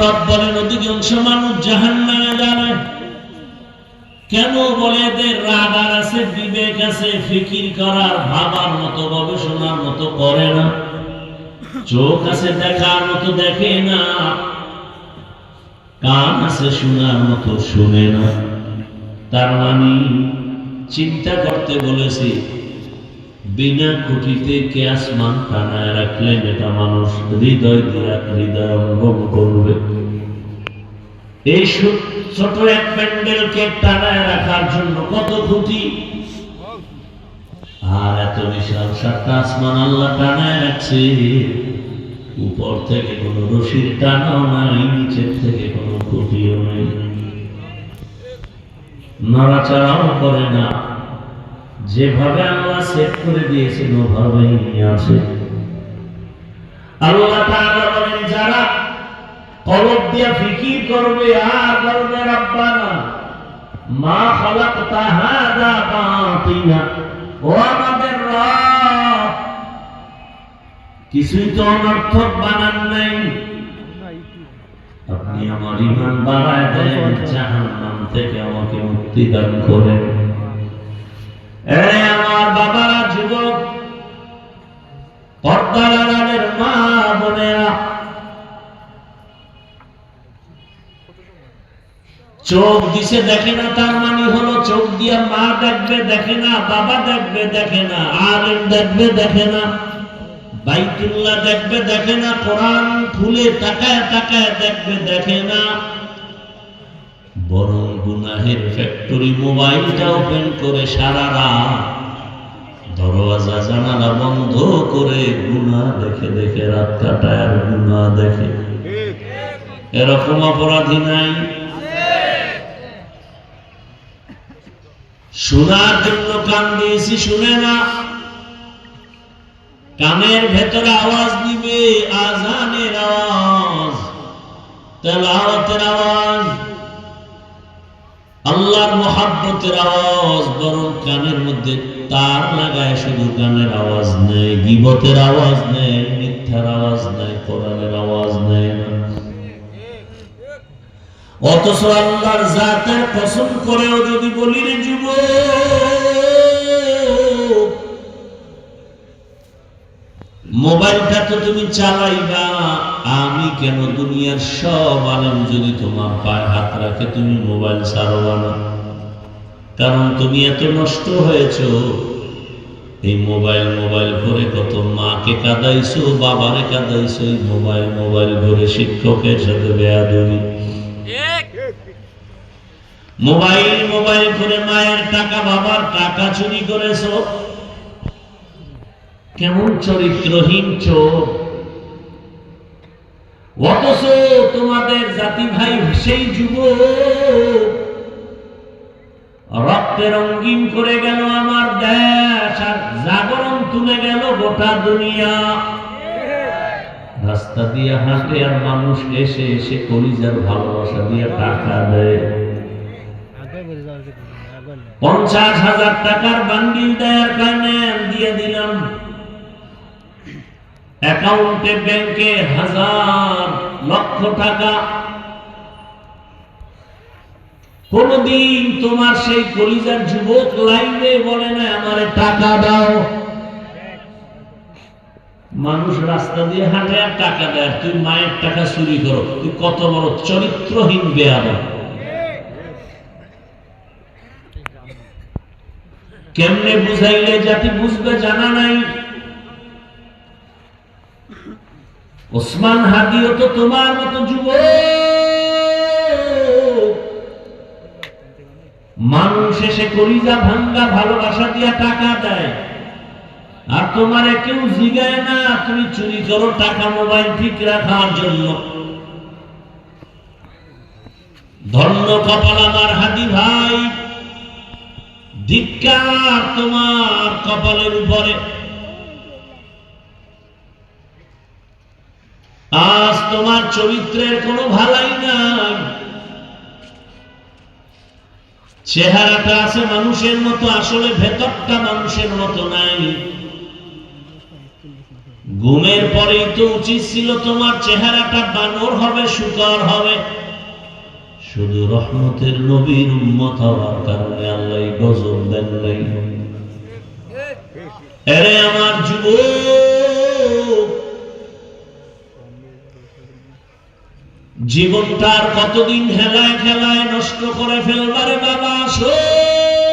রব অধিকাংশ মানুষ জাহান নামে কেন বলে এদের আছে, বিবেক আছে, ফিকির করার, ভাবার মতো, গবেষণার মতো করে না। চোখ আছে দেখার মতো দেখে না। কান আছে শোনার মতো শুনে না। তার মানে চিন্তা করতে বলেছি বিনা খুঁটিতে কে আসমান টানায় রাখলেন এটা মানুষ হৃদয় দিয়া হৃদয় অনুভব করবে। এই ছোট এক প্যান্ডেলকে টানায় রাখার জন্য কত খুঁটি আর এত বিশাল সাতটা আসমান আল্লাহ টানায় রাখছে। উপর থেকে কোনো রশির টানাও নাই, নিচের থেকে কোনো খুঁটিও নেই। নড়াচড়াও করে না। যেভাবে আল্লাহ সেট করে দিয়েছেন ওভাবেই আছে। আল্লাহ তাআলা বলেন, যারা কলব দিয়া ফিকির করবে, আর বলবে, রব্বানা মা খালাকতা হাদা বাতিনা, ও আমাদের রব, কিছুই তো অনর্থক বানান নাই। আপনি আমার ইমান বাড়ায় দেন, জাহান্নাম থেকে আমাকে মুক্তি দান করেন। আমার বাবারা যুবক পর্দার মা বোনেরা, চোখ দিছে দেখে না, তার মানে হলো চোখ দিয়া মা দেখবে, দেখে না, বাবা দেখবে, দেখে না, আলেম দেখবে, দেখে না, বাইতুল্লাহ দেখবে, দেখে না, কোরআন খুলে তাকায় তাকায় দেখবে, দেখে না বরং গুনাহের ফ্যাক্টরি মোবাইলটা ওপেন করে সারা রাত দরওয়াজা, জানালা বন্ধ করে গুনাহ দেখে দেখে রাত কাটায় আর গুনাহ দেখে। এরকম অপরাধী নাই? শোনার জন্য কান দিয়েছি, শুনে না। কানের ভেতরে আওয়াজ দিবে, আজানের আওয়াজ, তেলাওয়াতের আওয়াজ। আল্লাহর মহাব্বতের আওয়াজ বরং কানের মধ্যে তার লাগায়, শুধু গানের আওয়াজ নেই, গিবতের আওয়াজ নেই, মিথ্যার আওয়াজ নেই, কোরআনের আওয়াজ নেই অথচ আল্লাহর জাতের পছন্দ করেও যদি বলি রে যুব মোবাইলটা তো তুমি চালাইবা। আমি কেন দুনিয়ার সব আলম যদি তোমার পায়ে হাত রাখে তুমি মোবাইল ছাড়বা না? কারণ তুমি এত নষ্ট হয়েছো। এই মোবাইল মোবাইল করে কত মাকে কাঁদাইছো বাবারে কাঁদাইছো এই মোবাইল মোবাইল করে শিক্ষকের সাথে বেয়াদবি। মোবাইল মোবাইল করে মায়ের টাকা বাবার টাকা চুরি করেছ। কেমন চরিত্রহীন চোর অথচ তোমাদের জাতি ভাই সেই যুব রক্তে রঙ্গিন করে গেল আমার দেশ, আর জাগরণ তুলে গেল গোটা দুনিয়া। রাস্তা দিয়ে হাঁটে আর মানুষ এসে এসে কলিজার ভালোবাসা দিয়ে টাকা দেয়। পঞ্চাশ হাজার টাকার বান্ডিল দেয়ার কারণে দিয়ে দিলাম অ্যাকাউন্টে ব্যাংকে হাজার লক্ষ টাকা। কোনদিন তোমার সেই কলিজার যুবক লাইনে বলে না, আমারে টাকা দাও। মানুষ রাস্তা দিয়ে হাঁটে, আর টাকা দেয় তুই মায়ের টাকা চুরি করো। তুই কত বড় চরিত্রহীন বেয়াদব। কেমনে বুঝাইলে জাতি বুঝবে জানা নাই। ওসমান হাদিও তো তোমার মতো যুব মানুষ এসে কলিজা ভাঙ্গা ভালোবাসা দিয়া টাকা দেয়। আর তোমারে কেউ জিগায় না, তুমি চুরি করো টাকা মোবাইল ঠিক রাখার জন্য। ধন্য কপাল আমার হাদি ভাই, ধিক্কার তোমার কপালের উপরে। আজ তোমার চরিত্রের কোনো ভালাই নাই। চেহারাটা আছে মানুষের মতো, আসলে ভেতরটা মানুষের মতো নাই। ঘুমের পর এরপরেই তো উচিত ছিল তোমার চেহারাটা বানর হবে, শুকর হবে। শুধু রহমতের নবীর উম্মত হওয়ার কারণে আল্লাহ গজব দেন নাই। আমার যুবক! জীবনটার কতদিন হেলায় খেলায় নষ্ট করে ফেলবারে বাবা শোন